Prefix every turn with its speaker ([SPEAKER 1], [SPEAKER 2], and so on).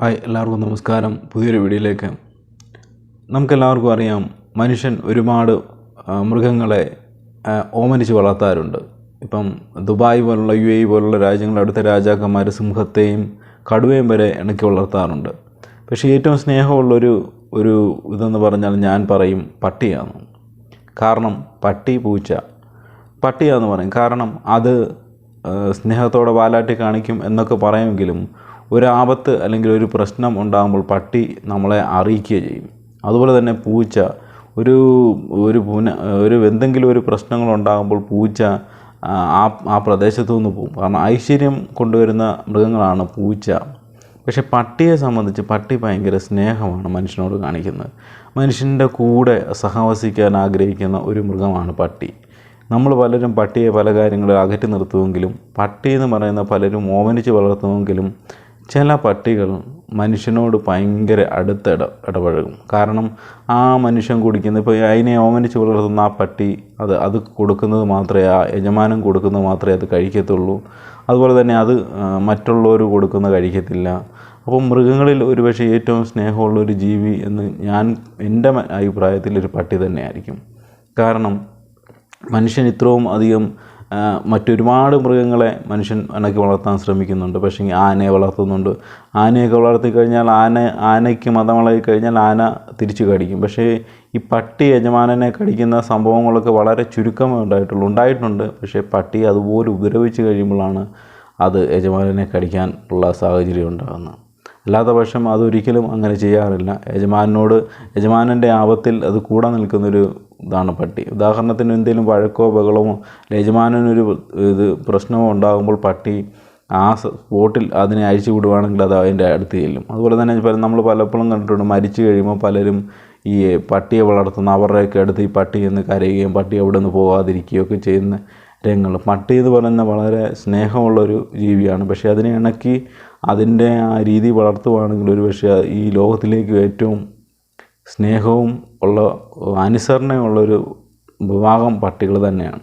[SPEAKER 1] Hi എല്ലാവർക്കും നമസ്കാരം. പുതിയൊരു വീഡിയോയിലേക്ക് നമുക്കെല്ലാവർക്കും അറിയാം മനുഷ്യൻ ഒരുപാട് മൃഗങ്ങളെ ഓമനിച്ച് വളർത്താറുണ്ട്. ഇപ്പം ദുബായ് പോലുള്ള യു എ പോലുള്ള രാജ്യങ്ങളുടെ അടുത്ത രാജാക്കന്മാർ സിംഹത്തെയും കടുവയും വരെ ഇണക്കി വളർത്താറുണ്ട്. പക്ഷേ ഏറ്റവും സ്നേഹമുള്ളൊരു ഒരു ഇതെന്ന് പറഞ്ഞാൽ ഞാൻ പറയും പട്ടിയാണ്. കാരണം പട്ടി പൂച്ച. പട്ടിയാണെന്ന് പറയും. കാരണം അത് സ്നേഹത്തോടെ വാലാട്ടി കാണിക്കും എന്നൊക്കെ പറയുമെങ്കിലും ഒരു ആപത്ത് അല്ലെങ്കിൽ ഒരു പ്രശ്നം ഉണ്ടാകുമ്പോൾ പട്ടി നമ്മളെ അറിയിക്കുക ചെയ്യും. അതുപോലെ തന്നെ പൂച്ച. ഒരു ഒരു പൂന ഒരു എന്തെങ്കിലും ഒരു പ്രശ്നങ്ങൾ ഉണ്ടാകുമ്പോൾ പൂച്ച ആ- ആ പ്രദേശത്തു നിന്ന് പോകും. കാരണം ഐശ്വര്യം കൊണ്ടുവരുന്ന മൃഗങ്ങളാണ് പൂച്ച. പക്ഷെ പട്ടിയെ സംബന്ധിച്ച് പട്ടി ഭയങ്കര സ്നേഹമാണ് മനുഷ്യനോട് കാണിക്കുന്നത്. മനുഷ്യന്റെ കൂടെ സഹവസിക്കാൻ ആഗ്രഹിക്കുന്ന ഒരു മൃഗമാണ് പട്ടി. നമ്മൾ പലരും പട്ടിയെ പല കാര്യങ്ങളും അകറ്റി നിർത്തുമെങ്കിലും പട്ടി എന്ന് പറയുന്ന പലരും ഓമനിച്ച് വളർത്തുമെങ്കിലും ചില പട്ടികൾ മനുഷ്യനോട് ഭയങ്കര അടുത്ത് ഇട ഇടപഴകും. കാരണം ആ മനുഷ്യൻ കുടിക്കുന്ന ഇപ്പോൾ അതിനെ ഓമനിച്ച് വളർത്തുന്ന ആ പട്ടി അത് അത് കൊടുക്കുന്നത് മാത്രമേ ആ യജമാനം കൊടുക്കുന്നത് മാത്രമേ അത് കഴിക്കത്തുള്ളൂ. അതുപോലെ തന്നെ അത് മറ്റുള്ളവർ കൊടുക്കുന്ന കഴിക്കത്തില്ല. അപ്പോൾ മൃഗങ്ങളിൽ ഒരുപക്ഷെ ഏറ്റവും സ്നേഹമുള്ള ഒരു ജീവി എന്ന് ഞാൻ എന്റെ അഭിപ്രായത്തിൽ ഒരു പട്ടി തന്നെയായിരിക്കും. കാരണം മനുഷ്യൻ ഇത്രയും അധികം മറ്റൊരുപാട് മൃഗങ്ങളെ മനുഷ്യൻ ഇണക്കി വളർത്താൻ ശ്രമിക്കുന്നുണ്ട്. പക്ഷേ ആനയെ വളർത്തുന്നുണ്ട്. ആനയൊക്കെ വളർത്തി കഴിഞ്ഞാൽ ആന ആനയ്ക്ക് മതമളകി കഴിഞ്ഞാൽ ആന തിരിച്ചു കടിക്കും. പക്ഷേ ഈ പട്ടി യജമാനനെ കടിക്കുന്ന സംഭവങ്ങളൊക്കെ വളരെ ചുരുക്കമേ ഉണ്ടായിട്ടുള്ളൂ. ഉണ്ടായിട്ടുണ്ട്. പക്ഷേ പട്ടി അതുപോലെ ഉപദ്രവിച്ച് കഴിയുമ്പോഴാണ് അത് യജമാനനെ കടിക്കാൻ ഉള്ള സാഹചര്യം ഉണ്ടാകുന്നത്. അല്ലാത്ത പക്ഷം അതൊരിക്കലും അങ്ങനെ ചെയ്യാറില്ല. യജമാനോട് യജമാനന്റെ ആപത്തിൽ അത് കൂടെ നിൽക്കുന്നൊരു ഇതാണ് പട്ടി. ഉദാഹരണത്തിന് എന്തെങ്കിലും വഴക്കോ ബഹളമോ യജമാനനൊരു ഇത് പ്രശ്നമോ ഉണ്ടാകുമ്പോൾ പട്ടി ആ സ്പോട്ടിൽ അതിനെ അഴിച്ചു വിടുവാണെങ്കിൽ അത് അതിന്റെ അടുത്ത് ചെല്ലും. അതുപോലെ തന്നെ നമ്മൾ പലപ്പോഴും കണ്ടിട്ടുണ്ട് മരിച്ചു കഴിയുമ്പോൾ പലരും ഈ പട്ടിയെ വളർത്തുന്ന അവരുടെയൊക്കെ അടുത്ത് ഈ പട്ടി എന്ന് കരയുകയും പട്ടി അവിടെ നിന്ന് പോകാതിരിക്കുകയൊക്കെ ചെയ്യുന്ന രംഗങ്ങൾ. പട്ടി എന്ന് പറയുന്ന വളരെ സ്നേഹമുള്ളൊരു ജീവിയാണ്. പക്ഷേ അതിനെ ഇണക്കി അതിന്റെ ആ രീതി വളർത്തുവാണെങ്കിൽ ഒരു പക്ഷേ ഈ ലോകത്തിലേക്ക് ഏറ്റവും സ്നേഹവും ഉള്ള അനുസരണയുള്ളൊരു വിഭാഗം പട്ടികൾ തന്നെയാണ്.